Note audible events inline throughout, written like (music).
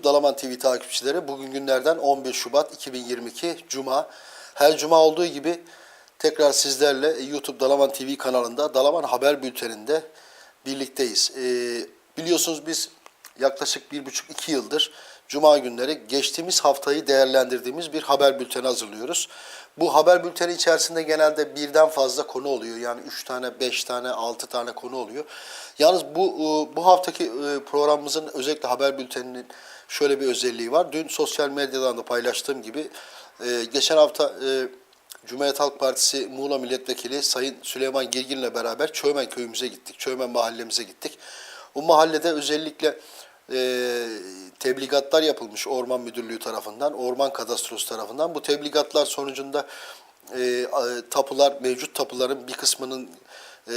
YouTube Dalaman TV takipçileri bugün günlerden 15 Şubat 2022 Cuma. Her Cuma olduğu gibi tekrar sizlerle YouTube Dalaman TV kanalında Dalaman Haber Bülteni'nde birlikteyiz. Ee, biliyorsunuz biz yaklaşık bir buçuk iki yıldır Cuma günleri geçtiğimiz haftayı değerlendirdiğimiz bir haber bülteni hazırlıyoruz. Bu haber bülteni içerisinde genelde birden fazla konu oluyor. Yani üç tane, beş tane, altı tane konu oluyor. Yalnız bu e, bu haftaki e, programımızın özellikle haber bülteninin şöyle bir özelliği var. Dün sosyal medyadan da paylaştığım gibi e, geçen hafta e, Cumhuriyet Halk Partisi Muğla Milletvekili Sayın Süleyman Girgin'le beraber Çömen köyümüze gittik. Çömen mahallemize gittik. Bu mahallede özellikle e, tebligatlar yapılmış Orman Müdürlüğü tarafından, Orman Kadastrosu tarafından. Bu tebligatlar sonucunda e, tapular, mevcut tapuların bir kısmının e,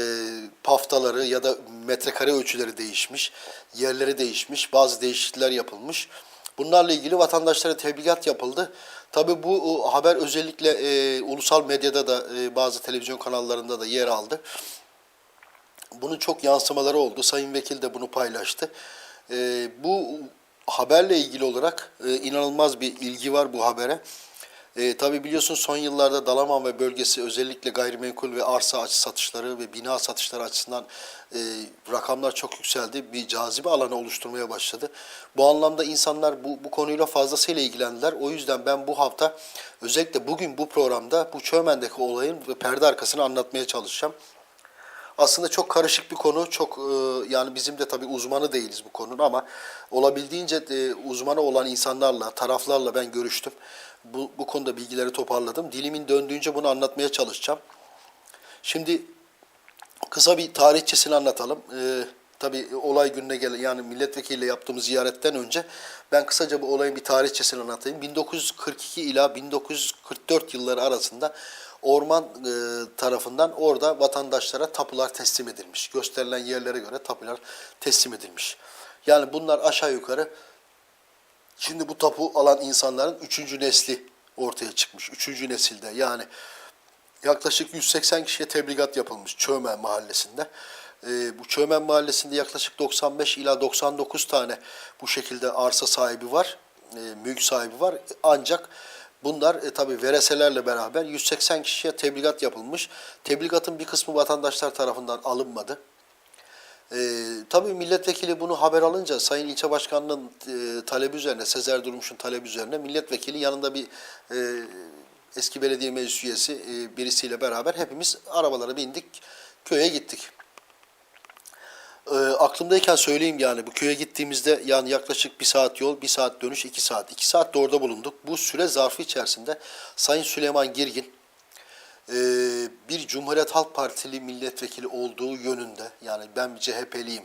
paftaları ya da metrekare ölçüleri değişmiş, yerleri değişmiş, bazı değişiklikler yapılmış. Bunlarla ilgili vatandaşlara tebligat yapıldı. Tabii bu haber özellikle e, ulusal medyada da e, bazı televizyon kanallarında da yer aldı. Bunun çok yansımaları oldu. Sayın Vekil de bunu paylaştı. Ee, bu haberle ilgili olarak e, inanılmaz bir ilgi var bu habere. E, tabii biliyorsun son yıllarda Dalaman ve bölgesi özellikle gayrimenkul ve arsa satışları ve bina satışları açısından e, rakamlar çok yükseldi. Bir cazibe alanı oluşturmaya başladı. Bu anlamda insanlar bu, bu konuyla fazlasıyla ilgilendiler. O yüzden ben bu hafta özellikle bugün bu programda bu Çömen'deki olayın perde arkasını anlatmaya çalışacağım. Aslında çok karışık bir konu. Çok e, yani bizim de tabii uzmanı değiliz bu konunun ama olabildiğince e, uzmanı olan insanlarla, taraflarla ben görüştüm. Bu, bu konuda bilgileri toparladım. Dilimin döndüğünce bunu anlatmaya çalışacağım. Şimdi kısa bir tarihçesini anlatalım. Ee, tabii olay gününe gelen yani milletvekiliyle yaptığımız ziyaretten önce ben kısaca bu olayın bir tarihçesini anlatayım. 1942 ila 1944 yılları arasında orman e, tarafından orada vatandaşlara tapular teslim edilmiş. Gösterilen yerlere göre tapular teslim edilmiş. Yani bunlar aşağı yukarı Şimdi bu tapu alan insanların üçüncü nesli ortaya çıkmış. Üçüncü nesilde yani yaklaşık 180 kişiye tebligat yapılmış Çömen mahallesinde. Ee, bu Çömen mahallesinde yaklaşık 95 ila 99 tane bu şekilde arsa sahibi var, e, mülk sahibi var. Ancak bunlar e, tabi vereselerle beraber 180 kişiye tebligat yapılmış. Tebligatın bir kısmı vatandaşlar tarafından alınmadı. Ee, tabii milletvekili bunu haber alınca Sayın İlçe Başkanı'nın e, talebi üzerine, Sezer Durmuş'un talebi üzerine milletvekili yanında bir e, eski belediye meclis üyesi e, birisiyle beraber hepimiz arabalara bindik, köye gittik. E, aklımdayken söyleyeyim yani bu köye gittiğimizde yani yaklaşık bir saat yol, bir saat dönüş, iki saat. iki saat de orada bulunduk. Bu süre zarfı içerisinde Sayın Süleyman Girgin, e, bir Cumhuriyet Halk Partili milletvekili olduğu yönünde yani ben bir CHP'liyim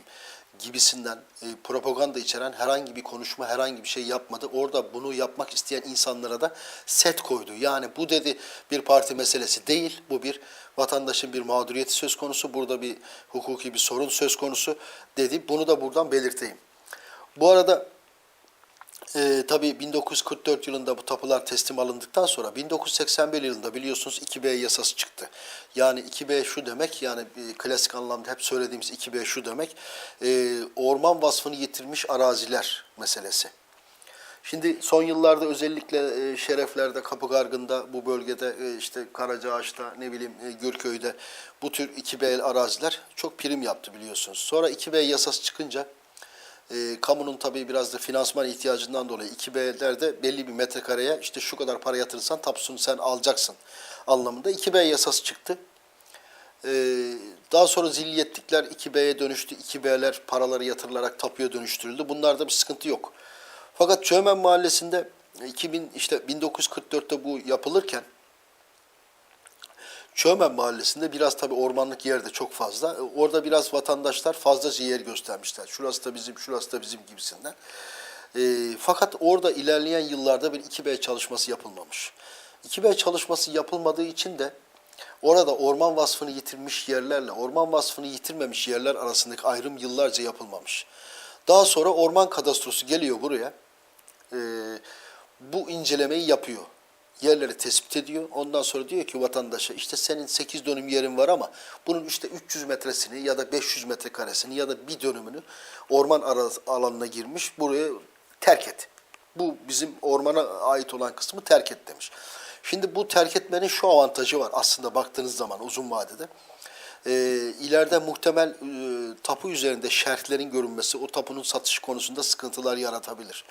gibisinden e, propaganda içeren herhangi bir konuşma, herhangi bir şey yapmadı. Orada bunu yapmak isteyen insanlara da set koydu. Yani bu dedi bir parti meselesi değil, bu bir vatandaşın bir mağduriyeti söz konusu, burada bir hukuki bir sorun söz konusu dedi. Bunu da buradan belirteyim. Bu arada e, tabii 1944 yılında bu tapular teslim alındıktan sonra 1981 yılında biliyorsunuz 2B yasası çıktı. Yani 2B şu demek yani bir klasik anlamda hep söylediğimiz 2B şu demek e, orman vasfını yitirmiş araziler meselesi. Şimdi son yıllarda özellikle e, Şerefler'de, Kapıgargın'da, bu bölgede e, işte Karacaağaç'ta, ne bileyim e, Gürköy'de bu tür 2B araziler çok prim yaptı biliyorsunuz. Sonra 2B yasası çıkınca e, kamunun tabii biraz da finansman ihtiyacından dolayı 2B'lerde belli bir metrekareye işte şu kadar para yatırırsan tapusunu sen alacaksın anlamında 2B yasası çıktı. E, daha sonra zilyetlikler 2B'ye dönüştü. 2B'ler paraları yatırılarak tapuya dönüştürüldü. Bunlarda bir sıkıntı yok. Fakat Çömen Mahallesi'nde 2000 işte 1944'te bu yapılırken Çömen Mahallesi'nde biraz tabii ormanlık yer de çok fazla. E, Orada biraz vatandaşlar fazlaca yer göstermişler. Şurası da bizim, şurası da bizim gibisinden. E, fakat orada ilerleyen yıllarda bir 2B çalışması yapılmamış. 2B çalışması yapılmadığı için de orada orman vasfını yitirmiş yerlerle orman vasfını yitirmemiş yerler arasındaki ayrım yıllarca yapılmamış. Daha sonra orman kadastrosu geliyor buraya. E, bu incelemeyi yapıyor yerleri tespit ediyor. Ondan sonra diyor ki vatandaşa işte senin 8 dönüm yerin var ama bunun işte 300 metresini ya da 500 metrekaresini ya da bir dönümünü orman alanına girmiş buraya terk et. Bu bizim ormana ait olan kısmı terk et demiş. Şimdi bu terk etmenin şu avantajı var aslında baktığınız zaman uzun vadede. Ee, ileride muhtemel e, tapu üzerinde şerhlerin görünmesi o tapunun satış konusunda sıkıntılar yaratabilir.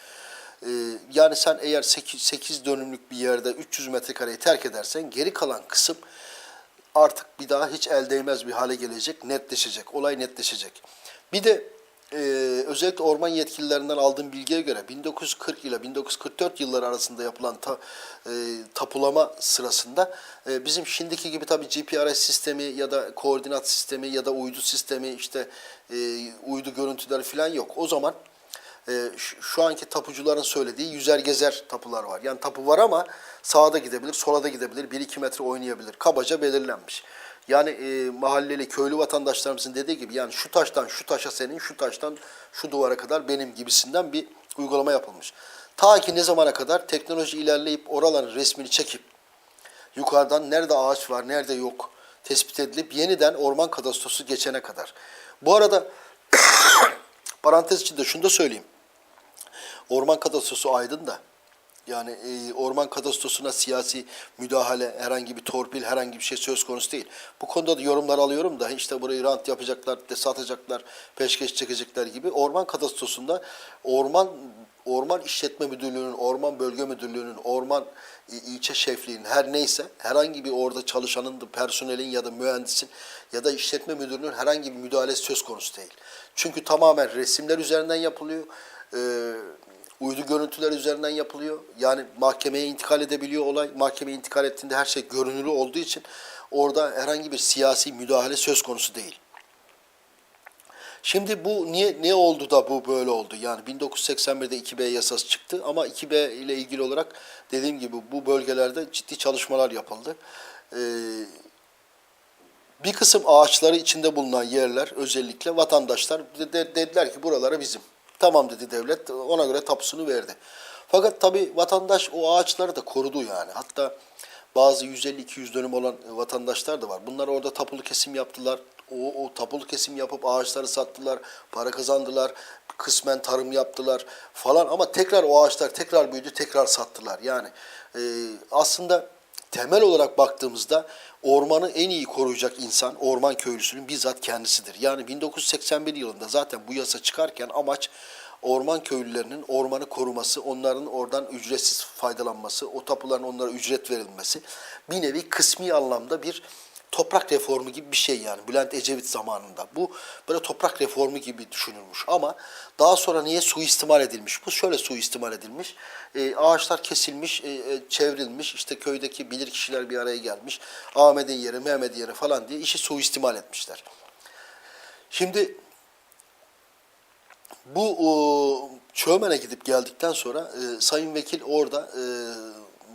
Ee, yani sen eğer 8, 8 dönümlük bir yerde 300 metrekareyi terk edersen geri kalan kısım artık bir daha hiç el değmez bir hale gelecek, netleşecek, olay netleşecek. Bir de e, özellikle orman yetkililerinden aldığım bilgiye göre 1940 ile 1944 yılları arasında yapılan ta, e, tapulama sırasında e, bizim şimdiki gibi tabii GPRS sistemi ya da koordinat sistemi ya da uydu sistemi işte e, uydu görüntüleri falan yok. O zaman e, şu, anki tapucuların söylediği yüzer gezer tapular var. Yani tapu var ama sağda da gidebilir, sola da gidebilir, 1-2 metre oynayabilir. Kabaca belirlenmiş. Yani e, mahalleli, köylü vatandaşlarımızın dediği gibi yani şu taştan şu taşa senin, şu taştan şu duvara kadar benim gibisinden bir uygulama yapılmış. Ta ki ne zamana kadar teknoloji ilerleyip oraların resmini çekip yukarıdan nerede ağaç var, nerede yok tespit edilip yeniden orman kadastrosu geçene kadar. Bu arada (coughs) parantez içinde şunu da söyleyeyim. Orman kadastrosu aydın da yani e, orman kadastrosuna siyasi müdahale, herhangi bir torpil, herhangi bir şey söz konusu değil. Bu konuda da yorumlar alıyorum da işte burayı rant yapacaklar, de satacaklar, peşkeş çekecekler gibi. Orman kadastrosunda orman Orman İşletme Müdürlüğü'nün, Orman Bölge Müdürlüğü'nün, Orman e, ilçe şefliğinin her neyse herhangi bir orada çalışanın, da, personelin ya da mühendisin ya da işletme müdürünün herhangi bir müdahalesi söz konusu değil. Çünkü tamamen resimler üzerinden yapılıyor. Ee, uydu görüntüler üzerinden yapılıyor. Yani mahkemeye intikal edebiliyor olay. Mahkemeye intikal ettiğinde her şey görünürü olduğu için orada herhangi bir siyasi müdahale söz konusu değil. Şimdi bu niye ne oldu da bu böyle oldu? Yani 1981'de 2B yasası çıktı ama 2B ile ilgili olarak dediğim gibi bu bölgelerde ciddi çalışmalar yapıldı. Ee, bir kısım ağaçları içinde bulunan yerler özellikle vatandaşlar de- de- dediler ki buralara bizim. Tamam dedi devlet ona göre tapusunu verdi. Fakat tabi vatandaş o ağaçları da korudu yani. Hatta bazı 150-200 dönüm olan vatandaşlar da var. Bunlar orada tapulu kesim yaptılar. O, o tapulu kesim yapıp ağaçları sattılar, para kazandılar, kısmen tarım yaptılar falan ama tekrar o ağaçlar tekrar büyüdü, tekrar sattılar. Yani e, aslında temel olarak baktığımızda ormanı en iyi koruyacak insan orman köylüsünün bizzat kendisidir. Yani 1981 yılında zaten bu yasa çıkarken amaç orman köylülerinin ormanı koruması, onların oradan ücretsiz faydalanması, o tapuların onlara ücret verilmesi bir nevi kısmi anlamda bir toprak reformu gibi bir şey yani Bülent Ecevit zamanında. Bu böyle toprak reformu gibi düşünülmüş ama daha sonra niye suistimal edilmiş? Bu şöyle suistimal edilmiş. E, ağaçlar kesilmiş, e, e, çevrilmiş, işte köydeki bilir kişiler bir araya gelmiş. Ahmet'in yeri, Mehmet'in yeri falan diye işi suistimal etmişler. Şimdi bu o, Çömen'e gidip geldikten sonra e, Sayın Vekil orada e,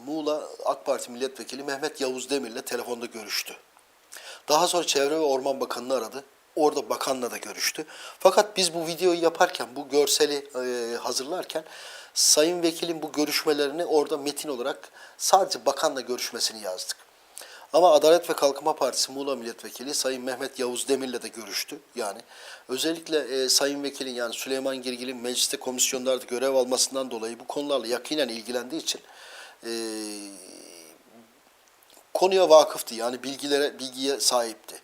Muğla AK Parti Milletvekili Mehmet Yavuz Demir'le telefonda görüştü. Daha sonra Çevre ve Orman Bakanı'nı aradı. Orada bakanla da görüştü. Fakat biz bu videoyu yaparken, bu görseli e, hazırlarken Sayın Vekilin bu görüşmelerini orada metin olarak sadece bakanla görüşmesini yazdık. Ama Adalet ve Kalkınma Partisi Muğla Milletvekili Sayın Mehmet Yavuz Demir'le de görüştü. Yani özellikle e, Sayın Vekilin yani Süleyman Girgil'in mecliste komisyonlarda görev almasından dolayı bu konularla yakinen ilgilendiği için e, konuya vakıftı. Yani bilgilere bilgiye sahipti.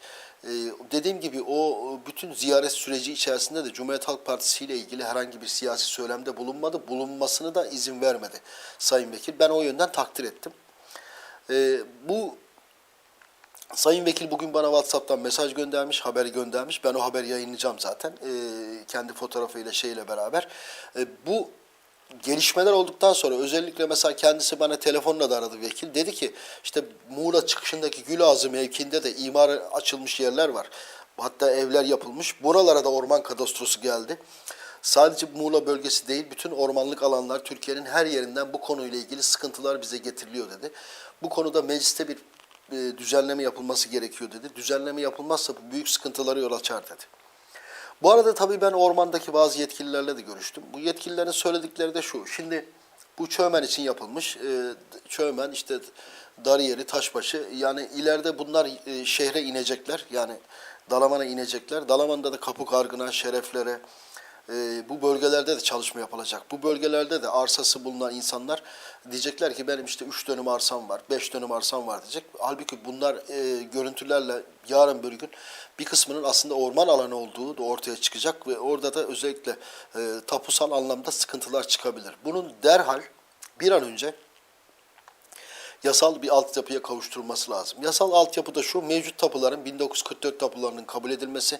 Ee, dediğim gibi o bütün ziyaret süreci içerisinde de Cumhuriyet Halk Partisi ile ilgili herhangi bir siyasi söylemde bulunmadı. Bulunmasını da izin vermedi Sayın Vekil. Ben o yönden takdir ettim. Ee, bu Sayın Vekil bugün bana WhatsApp'tan mesaj göndermiş, haber göndermiş. Ben o haberi yayınlayacağım zaten. Ee, kendi fotoğrafıyla şeyle beraber. Ee, bu gelişmeler olduktan sonra özellikle mesela kendisi bana telefonla da aradı vekil. Dedi ki işte Muğla çıkışındaki Gülazı mevkiinde de imar açılmış yerler var. Hatta evler yapılmış. Buralara da orman kadastrosu geldi. Sadece Muğla bölgesi değil, bütün ormanlık alanlar Türkiye'nin her yerinden bu konuyla ilgili sıkıntılar bize getiriliyor dedi. Bu konuda mecliste bir e, düzenleme yapılması gerekiyor dedi. Düzenleme yapılmazsa bu büyük sıkıntılara yol açar dedi. Bu arada tabii ben ormandaki bazı yetkililerle de görüştüm. Bu yetkililerin söyledikleri de şu. Şimdi bu çömen için yapılmış. E, çömen işte Darıyeri, Taşbaşı. Yani ileride bunlar e, şehre inecekler. Yani Dalaman'a inecekler. Dalaman'da da Kapı Kargına, Şereflere, e, bu bölgelerde de çalışma yapılacak. Bu bölgelerde de arsası bulunan insanlar diyecekler ki benim işte 3 dönüm arsam var, 5 dönüm arsam var diyecek. Halbuki bunlar e, görüntülerle yarın bir gün bir kısmının aslında orman alanı olduğu da ortaya çıkacak ve orada da özellikle e, tapusal anlamda sıkıntılar çıkabilir. Bunun derhal bir an önce yasal bir altyapıya kavuşturulması lazım. Yasal altyapı da şu, mevcut tapuların 1944 tapularının kabul edilmesi,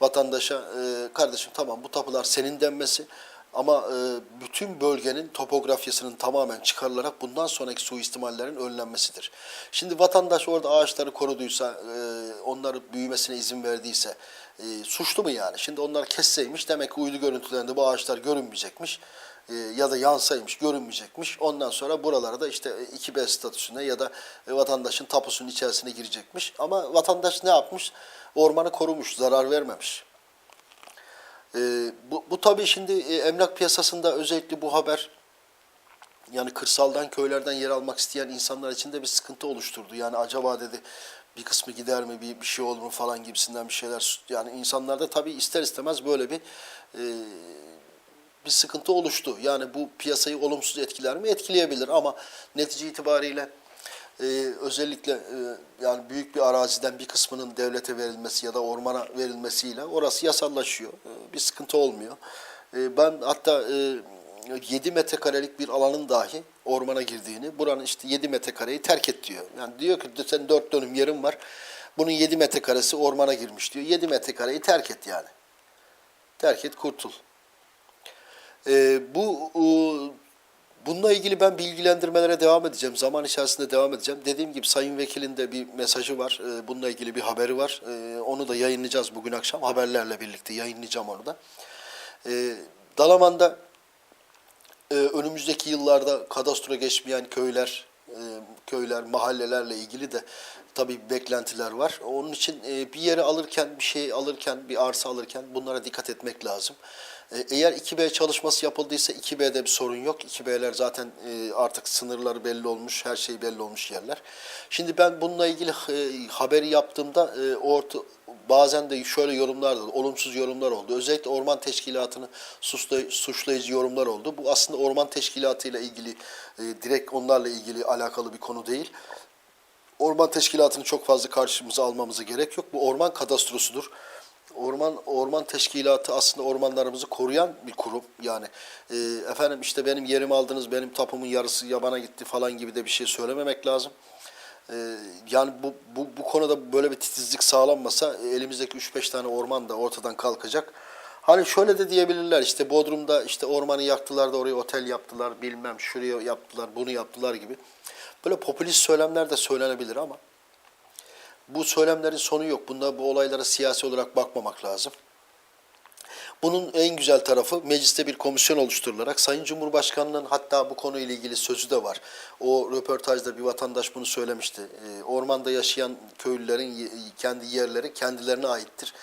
vatandaşa e, kardeşim tamam bu tapular senin denmesi ama e, bütün bölgenin topografyasının tamamen çıkarılarak bundan sonraki suistimallerin önlenmesidir. Şimdi vatandaş orada ağaçları koruduysa, e, onların büyümesine izin verdiyse e, suçlu mu yani? Şimdi onlar kesseymiş demek ki uydu görüntülerinde bu ağaçlar görünmeyecekmiş e, ya da yansaymış, görünmeyecekmiş. Ondan sonra buralara da işte 2B statüsüne ya da e, vatandaşın tapusunun içerisine girecekmiş. Ama vatandaş ne yapmış? Ormanı korumuş, zarar vermemiş. E, bu, bu tabii şimdi e, emlak piyasasında özellikle bu haber yani kırsaldan, köylerden yer almak isteyen insanlar için de bir sıkıntı oluşturdu. Yani acaba dedi bir kısmı gider mi, bir, bir şey olur mu falan gibisinden bir şeyler. Yani insanlarda tabii ister istemez böyle bir e, bir sıkıntı oluştu. Yani bu piyasayı olumsuz etkiler mi? Etkileyebilir ama netice itibariyle e, özellikle e, yani büyük bir araziden bir kısmının devlete verilmesi ya da ormana verilmesiyle orası yasallaşıyor. E, bir sıkıntı olmuyor. E, ben hatta e, 7 metrekarelik bir alanın dahi ormana girdiğini, buranın işte 7 metrekareyi terk et diyor. Yani diyor ki sen 4 dönüm yerim var. Bunun 7 metrekaresi ormana girmiş diyor. 7 metrekareyi terk et yani. Terk et kurtul. Ee, bu e, bununla ilgili ben bilgilendirmelere devam edeceğim. Zaman içerisinde devam edeceğim. Dediğim gibi Sayın Vekilin de bir mesajı var. Ee, bununla ilgili bir haberi var. Ee, onu da yayınlayacağız bugün akşam. Haberlerle birlikte yayınlayacağım onu da. Ee, Dalaman'da e, önümüzdeki yıllarda kadastro geçmeyen köyler, e, köyler, mahallelerle ilgili de tabii beklentiler var. Onun için e, bir yeri alırken, bir şey alırken, bir arsa alırken bunlara dikkat etmek lazım. E, Eğer 2B çalışması yapıldıysa 2B'de bir sorun yok. 2B'ler zaten e, artık sınırları belli olmuş, her şey belli olmuş yerler. Şimdi ben bununla ilgili e, haberi yaptığımda orta, bazen de şöyle yorumlar da olumsuz yorumlar oldu. Özellikle orman teşkilatını suçlay- suçlayıcı yorumlar oldu. Bu aslında orman teşkilatıyla ilgili, direkt onlarla ilgili alakalı bir konu değil. Orman teşkilatını çok fazla karşımıza almamıza gerek yok. Bu orman kadastrosudur. Orman orman teşkilatı aslında ormanlarımızı koruyan bir kurum. Yani e, efendim işte benim yerimi aldınız, benim tapumun yarısı yabana gitti falan gibi de bir şey söylememek lazım. E, yani bu, bu, bu konuda böyle bir titizlik sağlanmasa elimizdeki 3-5 tane orman da ortadan kalkacak. Hani şöyle de diyebilirler işte Bodrum'da işte ormanı yaktılar da oraya otel yaptılar bilmem şuraya yaptılar bunu yaptılar gibi. Böyle popülist söylemler de söylenebilir ama bu söylemlerin sonu yok. Bunda bu olaylara siyasi olarak bakmamak lazım. Bunun en güzel tarafı mecliste bir komisyon oluşturularak Sayın Cumhurbaşkanı'nın hatta bu konuyla ilgili sözü de var. O röportajda bir vatandaş bunu söylemişti. Ee, ormanda yaşayan köylülerin kendi yerleri kendilerine aittir.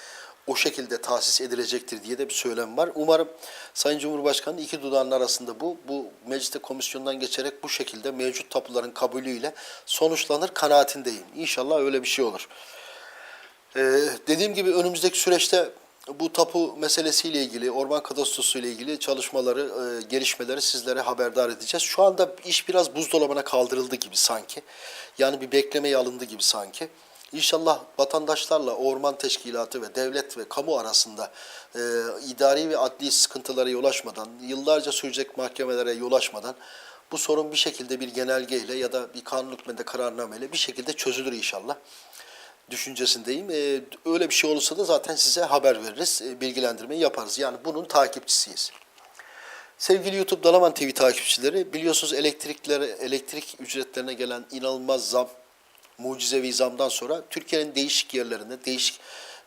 O şekilde tahsis edilecektir diye de bir söylem var. Umarım Sayın Cumhurbaşkanı iki dudağının arasında bu, bu mecliste komisyondan geçerek bu şekilde mevcut tapuların kabulüyle sonuçlanır kanaatindeyim. İnşallah öyle bir şey olur. Ee, dediğim gibi önümüzdeki süreçte bu tapu meselesiyle ilgili, orman kadastrosu ile ilgili çalışmaları, e, gelişmeleri sizlere haberdar edeceğiz. Şu anda iş biraz buzdolabına kaldırıldı gibi sanki. Yani bir beklemeye alındı gibi sanki. İnşallah vatandaşlarla orman teşkilatı ve devlet ve kamu arasında e, idari ve adli sıkıntılara yol açmadan, yıllarca sürecek mahkemelere yol açmadan bu sorun bir şekilde bir genelgeyle ya da bir kanun hükmünde kararnameyle bir şekilde çözülür inşallah düşüncesindeyim. Ee, öyle bir şey olursa da zaten size haber veririz, e, bilgilendirmeyi yaparız. Yani bunun takipçisiyiz. Sevgili YouTube Dalaman TV takipçileri, biliyorsunuz elektriklere, elektrik ücretlerine gelen inanılmaz zam, mucizevi zamdan sonra Türkiye'nin değişik yerlerinde değişik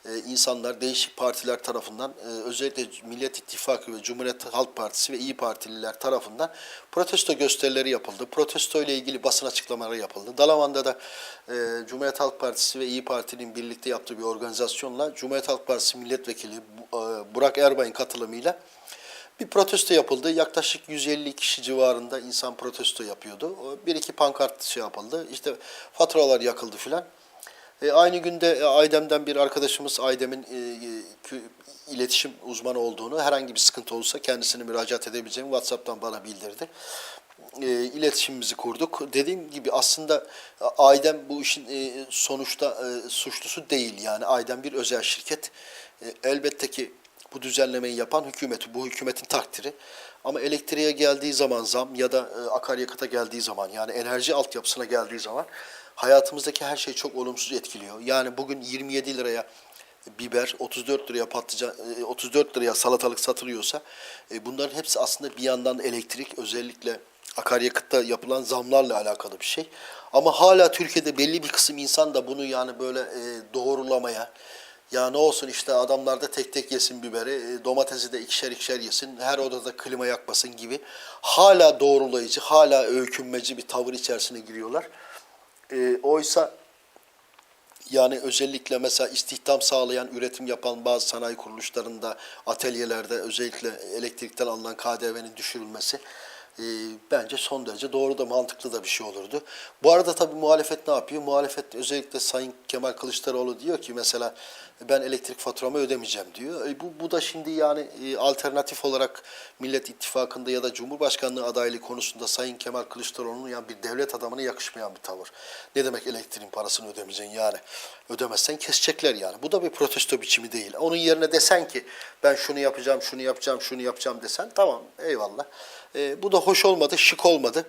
e, insanlar, değişik partiler tarafından e, özellikle Millet İttifakı ve Cumhuriyet Halk Partisi ve İyi Partililer tarafından protesto gösterileri yapıldı. Protesto ile ilgili basın açıklamaları yapıldı. Dalaman'da da e, Cumhuriyet Halk Partisi ve İyi Parti'nin birlikte yaptığı bir organizasyonla Cumhuriyet Halk Partisi Milletvekili Bu- Burak Erbay'ın katılımıyla bir protesto yapıldı. Yaklaşık 150 kişi civarında insan protesto yapıyordu. Bir iki pankart şey yapıldı. İşte faturalar yakıldı filan. E, aynı günde e, Aydem'den bir arkadaşımız Aydem'in e, e, iletişim uzmanı olduğunu, herhangi bir sıkıntı olursa kendisine müracaat edebileceğini WhatsApp'tan bana bildirdi. E, iletişimimizi kurduk. Dediğim gibi aslında e, Aydem bu işin e, sonuçta e, suçlusu değil. Yani Aydem bir özel şirket. E, elbette ki bu düzenlemeyi yapan hükümet, bu hükümetin takdiri. Ama elektriğe geldiği zaman zam ya da e, akaryakıta geldiği zaman yani enerji altyapısına geldiği zaman hayatımızdaki her şey çok olumsuz etkiliyor. Yani bugün 27 liraya biber, 34 liraya patlıcan, e, 34 liraya salatalık satılıyorsa e, bunların hepsi aslında bir yandan elektrik özellikle akaryakıtta yapılan zamlarla alakalı bir şey. Ama hala Türkiye'de belli bir kısım insan da bunu yani böyle e, doğrulamaya, ya ne olsun işte adamlar da tek tek yesin biberi, e, domatesi de ikişer ikişer yesin, her odada klima yakmasın gibi hala doğrulayıcı, hala öykünmeci bir tavır içerisine giriyorlar. E, oysa yani özellikle mesela istihdam sağlayan, üretim yapan bazı sanayi kuruluşlarında, atölyelerde özellikle elektrikten alınan KDV'nin düşürülmesi e, bence son derece doğru da mantıklı da bir şey olurdu. Bu arada tabii muhalefet ne yapıyor? Muhalefet özellikle Sayın Kemal Kılıçdaroğlu diyor ki mesela ben elektrik faturamı ödemeyeceğim diyor. E, bu, bu da şimdi yani e, alternatif olarak Millet İttifakı'nda ya da Cumhurbaşkanlığı adaylığı konusunda Sayın Kemal Kılıçdaroğlu'nun yani bir devlet adamına yakışmayan bir tavır. Ne demek elektriğin parasını ödemeyeceksin yani? Ödemezsen kesecekler yani. Bu da bir protesto biçimi değil. Onun yerine desen ki ben şunu yapacağım, şunu yapacağım, şunu yapacağım desen tamam eyvallah. E, bu da hoş olmadı, şık olmadı.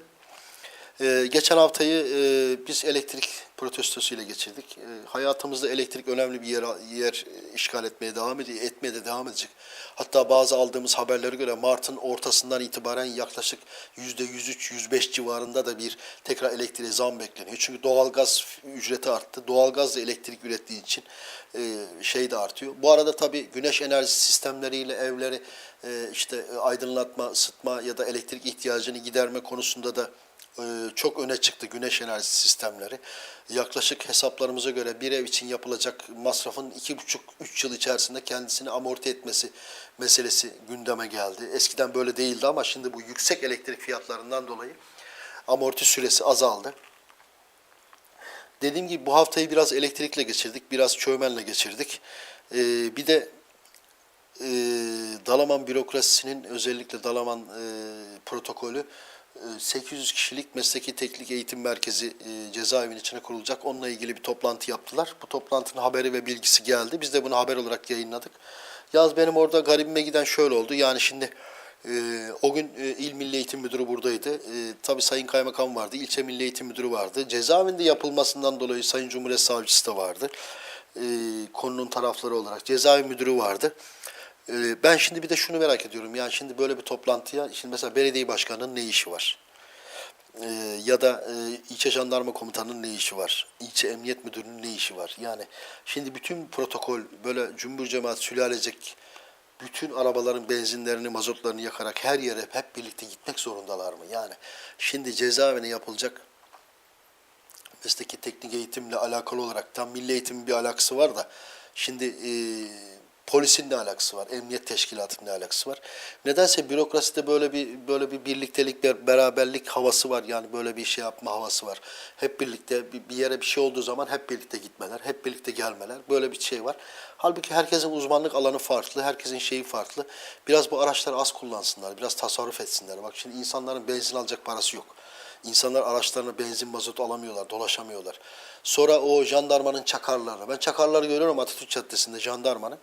Ee, geçen haftayı e, biz elektrik protestosuyla geçirdik. E, hayatımızda elektrik önemli bir yer, yer işgal etmeye devam ediyor, etmeye de devam edecek. Hatta bazı aldığımız haberlere göre Mart'ın ortasından itibaren yaklaşık %103-105 civarında da bir tekrar elektriğe zam bekleniyor. Çünkü doğalgaz ücreti arttı. Doğalgazla elektrik ürettiği için e, şey de artıyor. Bu arada tabii güneş enerji sistemleriyle evleri e, işte aydınlatma, ısıtma ya da elektrik ihtiyacını giderme konusunda da çok öne çıktı güneş enerjisi sistemleri. Yaklaşık hesaplarımıza göre bir ev için yapılacak masrafın 2,5-3 yıl içerisinde kendisini amorti etmesi meselesi gündeme geldi. Eskiden böyle değildi ama şimdi bu yüksek elektrik fiyatlarından dolayı amorti süresi azaldı. Dediğim gibi bu haftayı biraz elektrikle geçirdik, biraz çömenle geçirdik. E, bir de e, Dalaman bürokrasisinin özellikle Dalaman e, protokolü 800 kişilik mesleki teknik eğitim merkezi e, cezaevinin içine kurulacak. Onunla ilgili bir toplantı yaptılar. Bu toplantının haberi ve bilgisi geldi. Biz de bunu haber olarak yayınladık. Yalnız benim orada garibime giden şöyle oldu. Yani şimdi e, o gün e, İl Milli Eğitim Müdürü buradaydı. E, tabii Sayın Kaymakam vardı, ilçe Milli Eğitim Müdürü vardı. Cezaevinde yapılmasından dolayı Sayın Cumhuriyet Savcısı da vardı. E, konunun tarafları olarak cezaevi müdürü vardı. Ee, Ben şimdi bir de şunu merak ediyorum. Yani şimdi böyle bir toplantıya, şimdi mesela belediye başkanının ne işi var? Ee, ya da e, ilçe jandarma komutanının ne işi var? İlçe emniyet müdürünün ne işi var? Yani şimdi bütün protokol böyle cümbür cemaat sülalecek bütün arabaların benzinlerini, mazotlarını yakarak her yere hep birlikte gitmek zorundalar mı? Yani şimdi cezaevine yapılacak mesleki teknik eğitimle alakalı olarak tam milli eğitimin bir alakası var da şimdi e, polisin ne alakası var, emniyet teşkilatının ne alakası var? Nedense bürokraside böyle bir böyle bir birliktelik, bir beraberlik havası var. Yani böyle bir şey yapma havası var. Hep birlikte bir, yere bir şey olduğu zaman hep birlikte gitmeler, hep birlikte gelmeler. Böyle bir şey var. Halbuki herkesin uzmanlık alanı farklı, herkesin şeyi farklı. Biraz bu araçları az kullansınlar, biraz tasarruf etsinler. Bak şimdi insanların benzin alacak parası yok. İnsanlar araçlarına benzin mazot alamıyorlar, dolaşamıyorlar. Sonra o jandarmanın çakarları. Ben çakarları görüyorum Atatürk Caddesi'nde jandarmanın.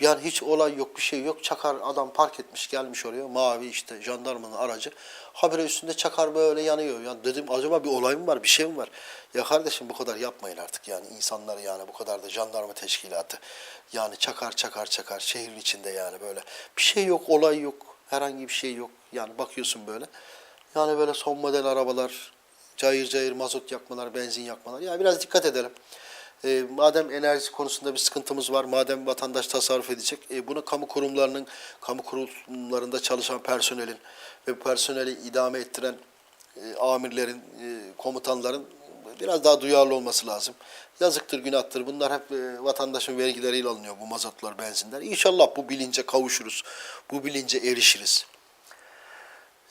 Yani hiç olay yok, bir şey yok. Çakar adam park etmiş, gelmiş oraya. Mavi işte jandarmanın aracı. Habire üstünde çakar böyle yanıyor. Yani dedim acaba bir olay mı var, bir şey mi var? Ya kardeşim bu kadar yapmayın artık yani. insanları yani bu kadar da jandarma teşkilatı. Yani çakar çakar çakar şehrin içinde yani böyle. Bir şey yok, olay yok. Herhangi bir şey yok. Yani bakıyorsun böyle. Yani böyle son model arabalar, cayır cayır mazot yakmalar, benzin yakmalar. Yani biraz dikkat edelim. E, madem enerji konusunda bir sıkıntımız var, madem vatandaş tasarruf edecek, e, bunu kamu kurumlarının, kamu kurumlarında çalışan personelin ve personeli idame ettiren e, amirlerin, e, komutanların biraz daha duyarlı olması lazım. Yazıktır, günahtır. Bunlar hep e, vatandaşın vergileriyle alınıyor bu mazotlar, benzinler. İnşallah bu bilince kavuşuruz, bu bilince erişiriz.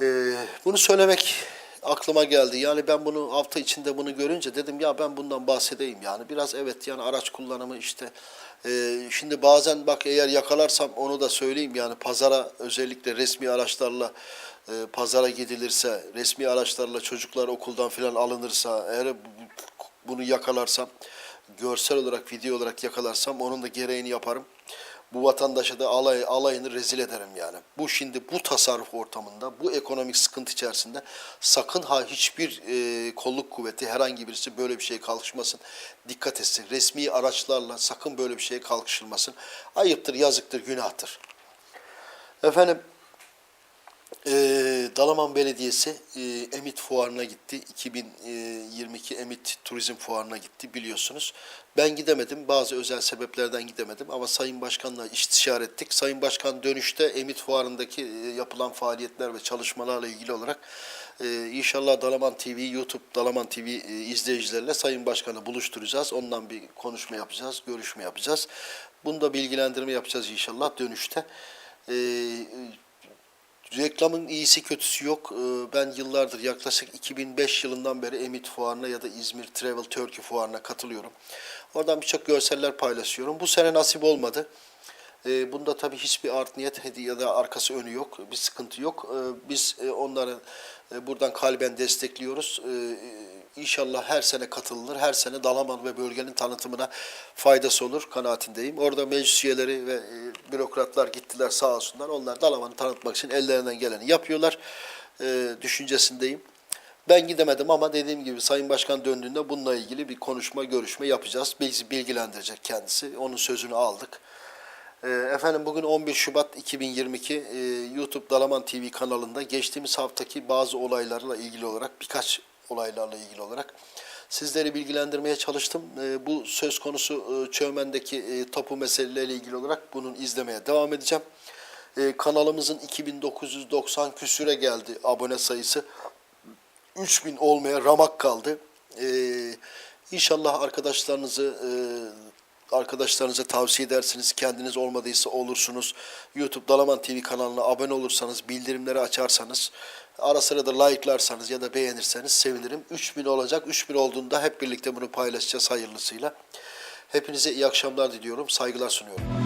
Ee, bunu söylemek aklıma geldi. Yani ben bunu hafta içinde bunu görünce dedim ya ben bundan bahsedeyim yani. Biraz evet yani araç kullanımı işte e, şimdi bazen bak eğer yakalarsam onu da söyleyeyim yani pazara özellikle resmi araçlarla e, pazara gidilirse, resmi araçlarla çocuklar okuldan filan alınırsa eğer bu- bunu yakalarsam görsel olarak video olarak yakalarsam onun da gereğini yaparım. Bu vatandaşa da alay, alayını rezil ederim yani. Bu şimdi bu tasarruf ortamında, bu ekonomik sıkıntı içerisinde sakın ha hiçbir e, kolluk kuvveti herhangi birisi böyle bir şeye kalkışmasın. Dikkat etsin. Resmi araçlarla sakın böyle bir şeye kalkışılmasın. Ayıptır, yazıktır, günahtır. Efendim e, Dalaman Belediyesi e, Emit Fuarı'na gitti. 2022 Emit Turizm Fuarı'na gitti biliyorsunuz. Ben gidemedim. Bazı özel sebeplerden gidemedim ama Sayın Başkan'la istişare ettik. Sayın Başkan dönüşte Emit Fuarı'ndaki e, yapılan faaliyetler ve çalışmalarla ilgili olarak e, inşallah Dalaman TV, YouTube Dalaman TV e, izleyicilerle Sayın Başkan'ı buluşturacağız. Ondan bir konuşma yapacağız, görüşme yapacağız. Bunda bilgilendirme yapacağız inşallah dönüşte. E, Reklamın iyisi kötüsü yok. Ee, Ben yıllardır yaklaşık 2005 yılından beri Emit Fuarı'na ya da İzmir Travel Turkey Fuarı'na katılıyorum. Oradan birçok görseller paylaşıyorum. Bu sene nasip olmadı. Ee, Bunda tabii hiçbir art niyet ya da arkası önü yok. Bir sıkıntı yok. Ee, Biz e, onları e, buradan kalben destekliyoruz. İnşallah her sene katılınır. Her sene Dalaman ve bölgenin tanıtımına faydası olur kanaatindeyim. Orada meclis üyeleri ve e, bürokratlar gittiler sağ olsunlar. Onlar Dalaman'ı tanıtmak için ellerinden geleni yapıyorlar. Ee, düşüncesindeyim. Ben gidemedim ama dediğim gibi Sayın Başkan döndüğünde bununla ilgili bir konuşma, görüşme yapacağız. Bizi bilgilendirecek kendisi. Onun sözünü aldık. Ee, Efendim bugün 11 Şubat 2022 e, YouTube Dalaman TV kanalında geçtiğimiz haftaki bazı olaylarla ilgili olarak birkaç olaylarla ilgili olarak sizleri bilgilendirmeye çalıştım. Ee, Bu söz konusu e, Çövmen'deki e, tapu meseleleriyle ilgili olarak bunun izlemeye devam edeceğim. Ee, Kanalımızın 2990 küsüre geldi abone sayısı. 3000 olmaya ramak kaldı. Ee, inşallah arkadaşlarınızı e, arkadaşlarınıza tavsiye edersiniz. Kendiniz olmadıysa olursunuz. YouTube Dalaman TV kanalına abone olursanız, bildirimleri açarsanız, ara sıra da like'larsanız ya da beğenirseniz sevinirim. 3000 olacak. 3000 olduğunda hep birlikte bunu paylaşacağız hayırlısıyla. Hepinize iyi akşamlar diliyorum. Saygılar sunuyorum.